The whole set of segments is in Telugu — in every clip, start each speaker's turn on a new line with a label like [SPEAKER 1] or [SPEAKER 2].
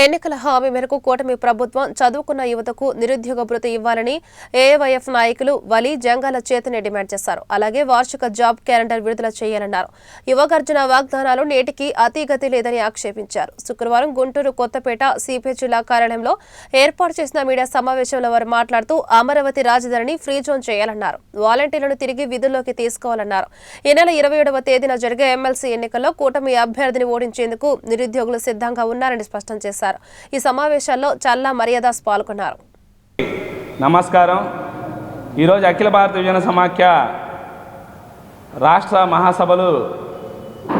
[SPEAKER 1] ఎన్నికల హామీ మేరకు కూటమి ప్రభుత్వం చదువుకున్న యువతకు నిరుద్యోగ భృతి ఇవ్వాలని ఏవైఎఫ్ నాయకులు వలి జంగాల చేతనే డిమాండ్ చేశారు. అలాగే వార్షిక జాబ్ క్యాలెండర్ విడుదల చేయాలన్నారు. యువగర్జన వాగ్దానాలు నేటికి అతీగతి లేదని ఆక్షేపించారు. శుక్రవారం గుంటూరు కొత్తపేట సిపిఐ జిల్లా కార్యాలయంలో ఏర్పాటు చేసిన మీడియా సమావేశంలో వారు మాట్లాడుతూ అమరావతి రాజధానిని ఫ్రీ జోన్ చేయాలన్నారు. వాలంటీర్లను తిరిగి విధుల్లోకి తీసుకోవాలన్నారు. ఈ నెల ఇరవై ఏడవ తేదీన జరిగే ఎమ్మెల్సీ ఎన్నికల్లో కూటమి అభ్యర్థిని ఓడించేందుకు నిరుద్యోగులు సిద్ధంగా ఉన్నారని స్పష్టం చేశారు. ఈ సమావేశాల్లో చల్లా మర్యాదాస్ పాల్గొన్నారు.
[SPEAKER 2] నమస్కారం. ఈరోజు అఖిల భారత విజయన సమాఖ్య రాష్ట్ర మహాసభలు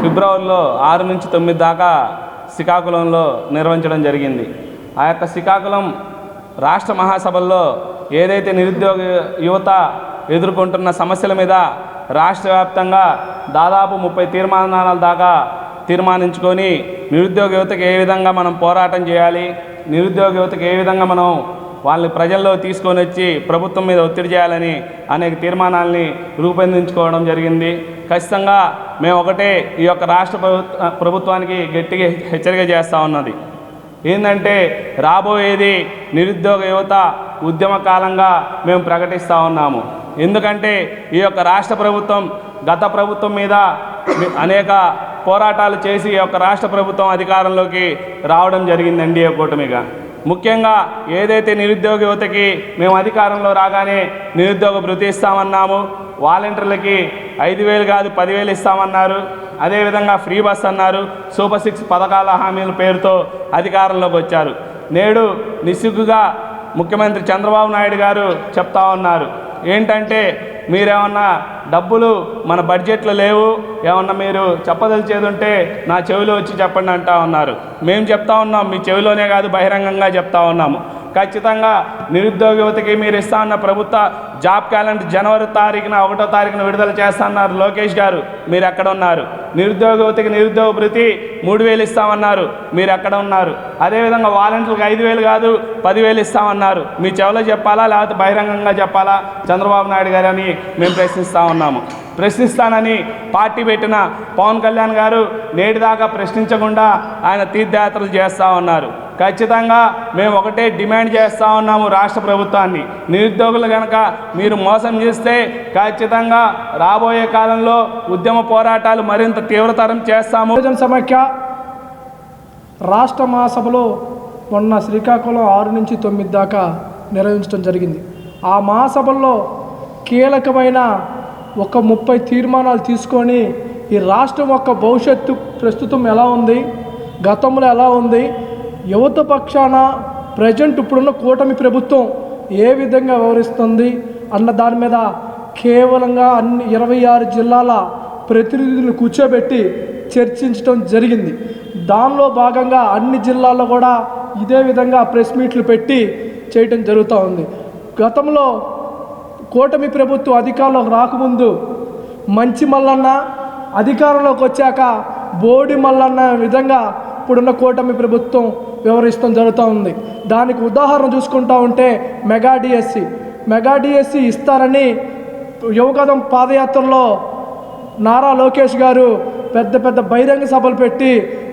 [SPEAKER 2] ఫిబ్రవరిలో ఆరు నుంచి తొమ్మిది దాకా శ్రీకాకుళంలో నిర్వహించడం జరిగింది. ఆ యొక్క శ్రీకాకుళం రాష్ట్ర మహాసభల్లో ఏదైతే నిరుద్యోగ యువత ఎదుర్కొంటున్న సమస్యల మీద రాష్ట్ర వ్యాప్తంగా దాదాపు ముప్పై తీర్మానాల దాకా తీర్మానించుకొని నిరుద్యోగ యువతకు ఏ విధంగా మనం పోరాటం చేయాలి? నిరుద్యోగ యువతకు ఏ విధంగా మనం వాళ్ళని ప్రజల్లో తీసుకొని వచ్చి ప్రభుత్వం మీద ఒత్తిడి చేయాలని అనేక తీర్మానాల్ని రూపొందించుకోవడం జరిగింది. ఖచ్చితంగా మేము ఒకటే ఈ యొక్క రాష్ట్ర ప్రభుత్వ ప్రభుత్వానికి గట్టిగా హెచ్చరిక చేస్తూ ఉన్నది. ఏంటంటే రాబోయేది నిరుద్యోగ యువత ఉద్యమ కాలంగా మేము ప్రకటిస్తూ ఉన్నాము. ఎందుకంటే ఈ యొక్క రాష్ట్ర ప్రభుత్వం గత ప్రభుత్వం మీద అనేక పోరాటాలు చేసి యొక్క రాష్ట్ర ప్రభుత్వం అధికారంలోకి రావడం జరిగింది ఎన్డీఏ కూటమిగా. ముఖ్యంగా ఏదైతే నిరుద్యోగ యువతకి మేము అధికారంలో రాగానే నిరుద్యోగ భృతి ఇస్తామన్నాము వాలంటీర్లకి ఐదు వేలు కాదు పదివేలు ఇస్తామన్నారు అదేవిధంగా ఫ్రీ బస్ అన్నారు సూపర్ సిక్స్ పథకాల హామీల పేరుతో అధికారంలోకి వచ్చారు. నేడు నిస్సిగ్గుగా ముఖ్యమంత్రి చంద్రబాబు నాయుడు గారు చెప్తా ఉన్నారు. ఏంటంటే మీరేమన్నా డబ్బులు మన బడ్జెట్లో లేవు ఏమన్నా మీరు చెప్పదలిచేది ఉంటే నా చెవిలో వచ్చి చెప్పండి అంటా ఉన్నారు. మేము చెప్తా ఉన్నాం మీ చెవిలోనే కాదు బహిరంగంగా చెప్తా ఉన్నాము. ఖచ్చితంగా నిరుద్యోగ యువతకి మీరు ఇస్తాన్న ప్రభుత్వ జాబ్ క్యాలెండర్ జనవరి తారీఖున ఒకటో తారీఖున విడుదల చేస్తామన్నారు లోకేష్ గారు. మీరు ఎక్కడ ఉన్నారు? నిరుద్యోగ యువతకి నిరుద్యోగ భృతి మూడు వేలు ఇస్తామన్నారు. మీరు ఎక్కడ ఉన్నారు? అదేవిధంగా వాలంటీర్లకు ఐదు వేలు కాదు పదివేలు ఇస్తామన్నారు. మీ చెవిలో చెప్పాలా? లేకపోతే బహిరంగంగా చెప్పాలా? చంద్రబాబు నాయుడు గారు అని మేము ప్రశ్నిస్తూ ఉన్నాము. ప్రశ్నిస్తానని పార్టీ పెట్టిన పవన్ కళ్యాణ్ గారు నేటిదాకా ప్రశ్నించకుండా ఆయన తీర్థయాత్రలు చేస్తూ ఉన్నారు. ఖచ్చితంగా మేము ఒకటే డిమాండ్ చేస్తూ ఉన్నాము రాష్ట్ర ప్రభుత్వాన్ని. నిరుద్యోగులు కనుక మీరు మోసం చేస్తే ఖచ్చితంగా రాబోయే కాలంలో ఉద్యమ పోరాటాలు మరింత తీవ్రతరం చేస్తాము.
[SPEAKER 3] బహుజన సమాఖ్య రాష్ట్ర మహాసభలో మొన్న శ్రీకాకుళం ఆరు నుంచి తొమ్మిది దాకా నిర్వహించడం జరిగింది. ఆ మహాసభల్లో కీలకమైన ఒక ముప్పై తీర్మానాలు తీసుకొని ఈ రాష్ట్రం యొక్క భవిష్యత్తు ప్రస్తుతం ఎలా ఉంది గతంలో ఎలా ఉంది యువత పక్షాన ప్రజెంట్ ఇప్పుడున్న కూటమి ప్రభుత్వం ఏ విధంగా వ్యవహరిస్తుంది అన్న దాని మీద కేవలంగా అన్ని ఇరవై ఆరు జిల్లాల ప్రతినిధులను కూర్చోబెట్టి చర్చించడం జరిగింది. దానిలో భాగంగా అన్ని జిల్లాల్లో కూడా ఇదే విధంగా ప్రెస్ మీట్లు పెట్టి చేయటం జరుగుతూ ఉంది. గతంలో కూటమి ప్రభుత్వం అధికారంలోకి రాకముందు మంచి మల్లన్న అధికారంలోకి వచ్చాక బోడి మల్లన్న విధంగా ఇప్పుడున్న కూటమి ప్రభుత్వం వివరిస్తాం జరుగుతూ ఉంది. దానికి ఉదాహరణ చూసుకుంటా ఉంటే మెగా డిఎస్సి మెగా డిఎస్సి ఇస్తారని యువగదం పాదయాత్రలో నారా లోకేష్ గారు పెద్ద పెద్ద బహిరంగ సభలు పెట్టి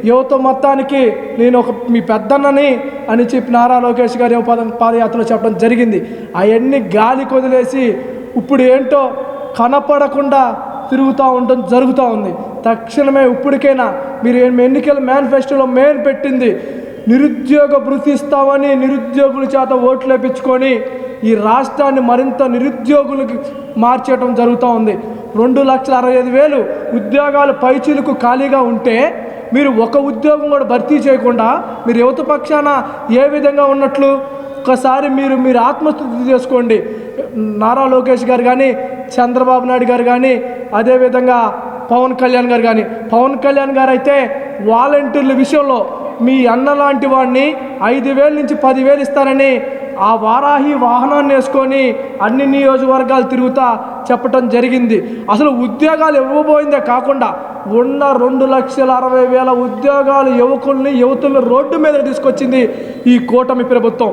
[SPEAKER 3] యువత మొత్తానికి నేను ఒక మీ పెద్దన్నని అని చెప్పి నారా లోకేష్ గారు యువ పాదయాత్రలో చెప్పడం జరిగింది. అవన్నీ గాలి కొదిలేసి ఇప్పుడు ఏంటో కనపడకుండా తిరుగుతూ ఉండడం జరుగుతూ ఉంది. తక్షణమే ఇప్పటికైనా మీరు ఏం ఎన్నికల మేనిఫెస్టోలో మెయిన్ పెట్టింది నిరుద్యోగ భృతి ఇస్తామని నిరుద్యోగుల చేత ఓట్లు వేపించుకొని ఈ రాష్ట్రాన్ని మరింత నిరుద్యోగులకి మార్చేయటం జరుగుతూ ఉంది. రెండు లక్షల అరవై ఐదు వేలు ఉద్యోగాలు పైచీలకు ఖాళీగా ఉంటే మీరు ఒక ఉద్యోగం కూడా భర్తీ చేయకుండా మీరు యువత పక్షాన ఏ విధంగా ఉన్నట్లు? ఒకసారి మీరు మీరు ఆత్మస్థుతి చేసుకోండి. నారా లోకేష్ గారు కానీ చంద్రబాబు నాయుడు గారు కానీ అదేవిధంగా పవన్ కళ్యాణ్ గారు కానీ పవన్ కళ్యాణ్ గారు అయితే వాలంటీర్ల విషయంలో మీ అన్న లాంటి వాడిని ఐదు వేల నుంచి పదివేలు ఇస్తారని ఆ వారాహి వాహనాన్ని వేసుకొని అన్ని నియోజకవర్గాలు తిరుగుతా చెప్పటం జరిగింది. అసలు ఉద్యోగాలు ఇవ్వబోయిందే కాకుండా ఉన్న రెండు లక్షల అరవై వేల ఉద్యోగాలు యువకుల్ని యువతుల్ని రోడ్డు మీద తీసుకొచ్చింది ఈ కూటమి ప్రభుత్వం.